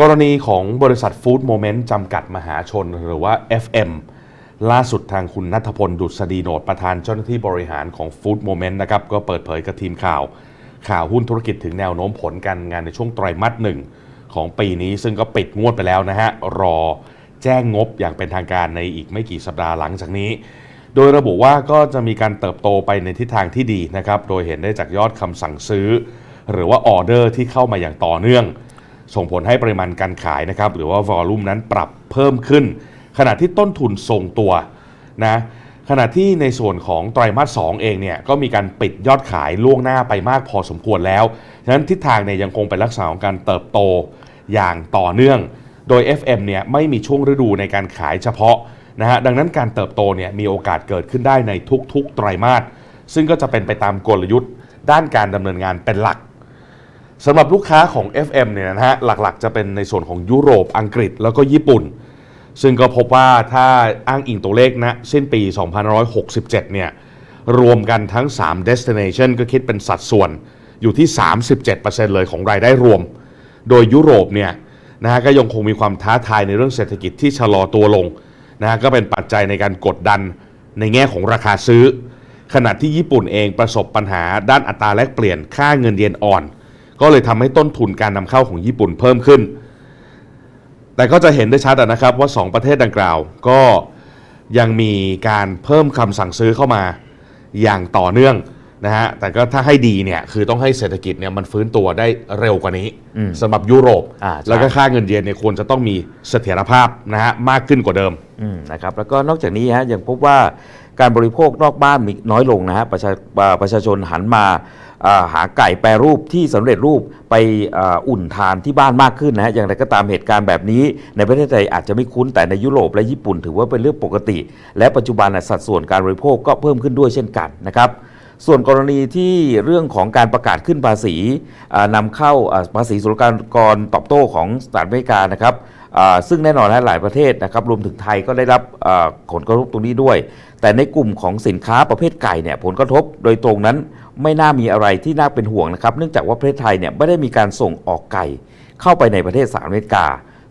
กรณีของบริษัทฟู้ดโมเมนต์จำกัดมหาชน หรือว่า FM ล่าสุดทางคุณนัทพล ดุษฎีโนดประธานเจ้าหน้าที่บริหารของฟู้ดโมเมนต์นะครับ ก็เปิดเผยกับทีมข่าว ข่าวหุ้นธุรกิจถึงแนวโน้มผลการงานในช่วงไตรมาสหนึ่งของปีนี้ซึ่งก็ปิดงวดไปแล้วนะฮะ รอแจ้งงบอย่างเป็นทางการในอีกไม่กี่สัปดาห์หลังจากนี้ โดยระบุว่าก็จะมีการเติบโตไปในทิศทางที่ดีนะครับโดยเห็นได้จากยอดคำสั่งซื้อ หรือว่าออเดอร์ที่เข้ามาอย่างต่อเนื่อง ส่งผลให้ปริมาณการขายนะครับหรือว่าวอลลุ่มนั้นปรับเพิ่มขึ้น ขณะที่ต้นทุนทรงตัวนะขณะที่ในส่วนของไตรมาส 2 เองเนี่ยก็มีการปิดยอดขายล่วงหน้าไปมากพอสมควรแล้ว ฉะนั้นทิศทางเนี่ยยังคงเป็นลักษณะของการเติบโตอย่างต่อเนื่อง โดย FM เนี่ยไม่มีช่วงฤดูในการขายเฉพาะนะฮะดังนั้นการเติบโตเนี่ยมีโอกาสเกิดขึ้นได้ในทุกๆ ไตรมาส ซึ่งก็จะเป็นไปตามกลยุทธ์ ด้านการดำเนินงานเป็นหลัก สำหรับลูกค้าของ FM เนี่ยนะฮะหลักๆ จะเป็นในส่วนของยุโรปอังกฤษแล้วก็ญี่ปุ่น ซึ่งก็พบว่าถ้าอ้างอิงตัวเลขนะสิ้นปี 2567 เนี่ยรวมกันทั้ง 3 destination ก็คิดเป็นสัดส่วนอยู่ที่ 37%เลยของรายได้รวม โดยยุโรปเนี่ยนะฮะก็ยังคงมีความท้าทายในเรื่องเศรษฐกิจที่ชะลอตัวลงนะฮะก็เป็นปัจจัยในการกดดันในแง่ของราคาซื้อ ขณะที่ญี่ปุ่นเองประสบปัญหาด้านอัตราแลกเปลี่ยนค่าเงินเยนอ่อน ก็เลยทำให้ต้นทุนการนำเข้าของญี่ปุ่นเพิ่มขึ้น แต่ก็จะเห็นได้ชัดอะนะครับว่า 2 ประเทศดังกล่าวก็ยังมีการเพิ่มคำสั่งซื้อเข้ามาอย่างต่อเนื่องนะฮะ แต่ก็ถ้าให้ดีเนี่ยคือต้องให้เศรษฐกิจเนี่ยมันฟื้นตัวได้เร็วกว่านี้สำหรับยุโรปอ่าใช่แล้วก็ค่าเงินเยนเนี่ยควรจะต้องมีเสถียรภาพนะฮะมากขึ้นกว่าเดิมอืมนะครับ แล้วก็นอกจากนี้ฮะยังพบว่า การบริโภคนอกบ้านมีน้อยลงนะฮะประชาประชาชนหันมาหาไก่แปรรูปที่สำเร็จรูปไปอ,อุ่นทานที่บ้านมากขึ้นนะฮะอย่างไรก็ตามเหตุการณ์แบบนี้ ในประเทศไทยอาจจะไม่คุ้นแต่ในยุโรปและญี่ปุ่นถือว่าเป็นเรื่องปกติ และปัจจุบันสัดส่วนการบริโภคก็เพิ่มขึ้นด้วยเช่นกันนะครับส่วนกรณีที่เรื่องของการประกาศขึ้นภาษีอ่านำเข้าภาษีศุลกากรตอบโต้ของสหรัฐอเมริกานะครับ ซึ่งแน่นอนนะหลายประเทศนะครับรวมถึงไทยก็ได้รับผลกระทบตรงนี้ด้วย แต่ในกลุ่มของสินค้าประเภทไก่เนี่ยผลกระทบโดยตรงนั้นไม่น่ามีอะไรที่น่าเป็นห่วงนะครับ เนื่องจากว่าประเทศไทยเนี่ยไม่ได้มีการส่งออกไก่เข้าไปในประเทศสหรัฐอเมริกา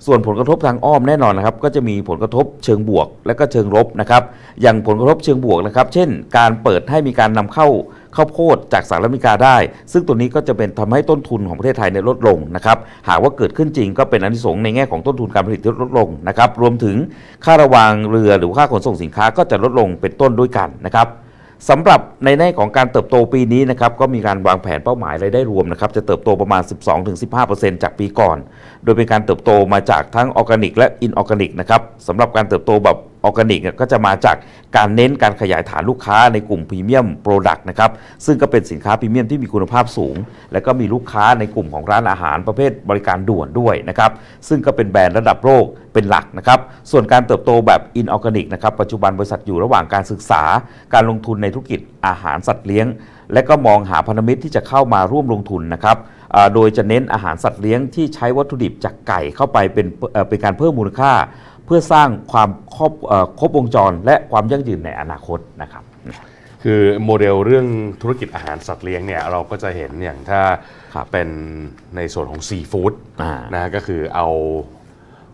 ส่วนผลกระทบทางอ้อมแน่นอนนะครับ ก็จะมีผลกระทบเชิงบวกและก็เชิงลบนะครับ อย่างผลกระทบเชิงบวกนะครับ เช่น การเปิดให้มีการนำเข้า ข้าวโพดจากสหรัฐอเมริกาได้ ซึ่งตัวนี้ก็จะเป็นทำให้ต้นทุนของประเทศไทยเนี่ยลดลงนะครับหากว่าเกิดขึ้นจริงก็เป็นอนิสงส์ในแง่ของต้นทุนการผลิตที่ลดลงนะครับรวมถึงค่าระวางเรือหรือค่าขนส่งสินค้าก็จะลดลงเป็นต้นด้วยกันนะครับสำหรับในแง่ของการเติบโตปีนี้นะครับก็มีการวางแผนเป้าหมายรายได้รวมนะครับจะเติบโตประมาณ 12-15%จากปีก่อน โดยเป็นการเติบโตมาจากทั้งออร์แกนิกและอินออร์แกนิกนะครับสำหรับการเติบโตแบบ ออร์แกนิกก็จะมาจากการเน้นการขยายฐานลูกค้าในกลุ่มพรีเมียมโปรดักต์นะครับซึ่งก็เป็นสินค้าพรีเมียมที่มีคุณภาพสูง และก็มีลูกค้าในกลุ่มของร้านอาหารประเภทบริการด่วนด้วยนะครับซึ่งก็เป็นแบรนด์ระดับโลกเป็นหลักนะครับส่วนการเติบโตแบบอินออร์แกนิกนะครับปัจจุบันบริษัทอยู่ระหว่างการศึกษา การลงทุนในธุรกิจอาหารสัตว์เลี้ยง และก็มองหาพันธมิตรที่จะเข้ามาร่วมลงทุนนะครับโดยจะเน้นอาหารสัตว์เลี้ยงที่ใช้วัตถุดิบจากไก่เข้าไปเป็นเป็นการเพิ่มมูลค่า เพื่อสร้างความครบเอ่อครบวงจร และความยั่งยืนในอนาคตนะครับคือโมเดลเรื่องธุรกิจอาหารสัตว์เลี้ยงเนี่ยเราก็จะเห็นอย่างถ้าครับเป็นในส่วนของซีฟู้ดอ่านะก็คือเอา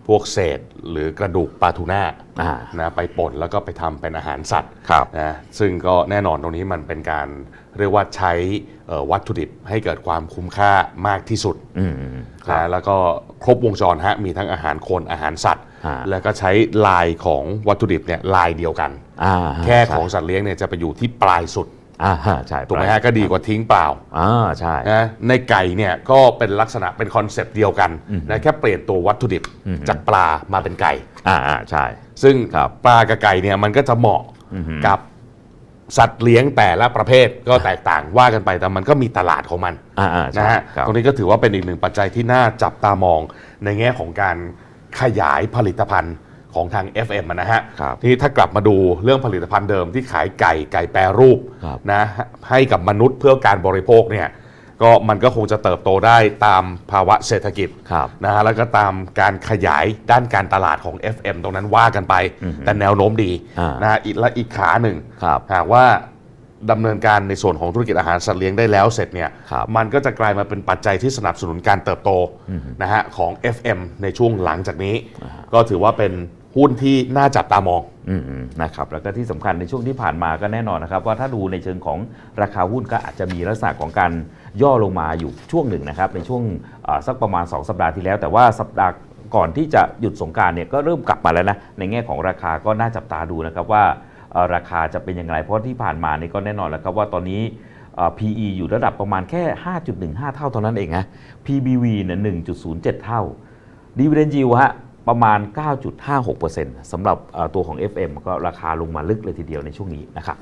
พวกเศษหรือกระดูกปลาทูน่าอ่านะไปป่นแล้วก็ไปทำเป็นอาหารสัตว์ครับนะซึ่งก็แน่นอนตรงนี้มันเป็นการเรียกว่าใช้เอ่อวัตถุดิบให้เกิดความคุ้มค่ามากที่สุดอืมครับนะแล้วก็ครบวงจรฮะมีทั้งอาหารคนอาหารสัตว์อ่า แล้วก็ใช้ลายของวัตถุดิบเนี่ยลายเดียวกันอ่าแค่ของสัตว์เลี้ยงเนี่ยจะไปอยู่ที่ปลายสุดอ่าฮะใช่ถูกไหมฮะก็ดีกว่าทิ้งเปล่าอ่าใช่นะในไก่เนี่ยก็เป็นลักษณะเป็นคอนเซปต์เดียวกันนะแค่เปลี่ยนตัววัตถุดิบจากปลามาเป็นไก่อ่าอ่าใช่ ซึ่งครับปลากับไก่เนี่ยมันก็จะเหมาะกับสัตว์เลี้ยงแต่ละประเภทก็แตกต่างว่ากันไปแต่มันก็มีตลาดของมันอ่าอ่าใช่นะฮะครับตรงนี้ก็ถือว่าเป็นอีกหนึ่งปัจจัยที่น่าจับตามองในแง่ของการ ขยายผลิตภัณฑ์ของทาง FM อะนะฮะครับที่ถ้ากลับมาดูเรื่องผลิตภัณฑ์เดิมที่ขายไก่ไก่แปรรูปครับ นะให้กับมนุษย์เพื่อการบริโภคเนี่ยก็มันก็คงจะเติบโตได้ตามภาวะเศรษฐกิจ ครับ นะฮะแล้วก็ตามการขยายด้านการตลาดของ FM ตรงนั้นว่ากันไป แต่แนวโน้มดีอ่าน นะฮะอีกและอีกขาหนึ่งครับ หากว่า ดำเนินการในส่วนของธุรกิจอาหารสัตว์เลี้ยงได้แล้วเสร็จเนี่ยครับมันก็จะกลายมาเป็นปัจจัยที่สนับสนุนการเติบโตนะฮะของ FM ในช่วงหลังจากนี้ ก็ถือว่าเป็นหุ้นที่น่าจับตามอง อืมๆนะครับแล้วก็ที่สำคัญในช่วงที่ผ่านมาก็แน่นอนนะครับ ว่าถ้าดูในเชิงของราคาหุ้นก็อาจจะมีลักษณะของการย่อลงมาอยู่ช่วงหนึ่งนะครับในช่วงเอ่อสักประมาณ 2 สัปดาห์ที่แล้ว แต่ว่าสัปดาห์ก่อนที่จะหยุดสงกรารเนี่ยก็เริ่มกลับมาแล้วนะในแง่ของราคาก็น่าจับตาดูนะครับว่าเอ่อ ราคาจะเป็นอย่างไร เพราะที่ผ่านมานี่ก็แน่นอนแล้วครับว่าตอนนี้ PE อยู่ระดับประมาณแค่ 5.15 เท่าเท่านั้นเองนะ PBV เนี่ย1.07 เท่า Dividend Yield ฮะประมาณ 9.56%สำหรับตัวของ FM ก็ราคาลงมาลึกเลยทีเดียวในช่วงนี้นะครับ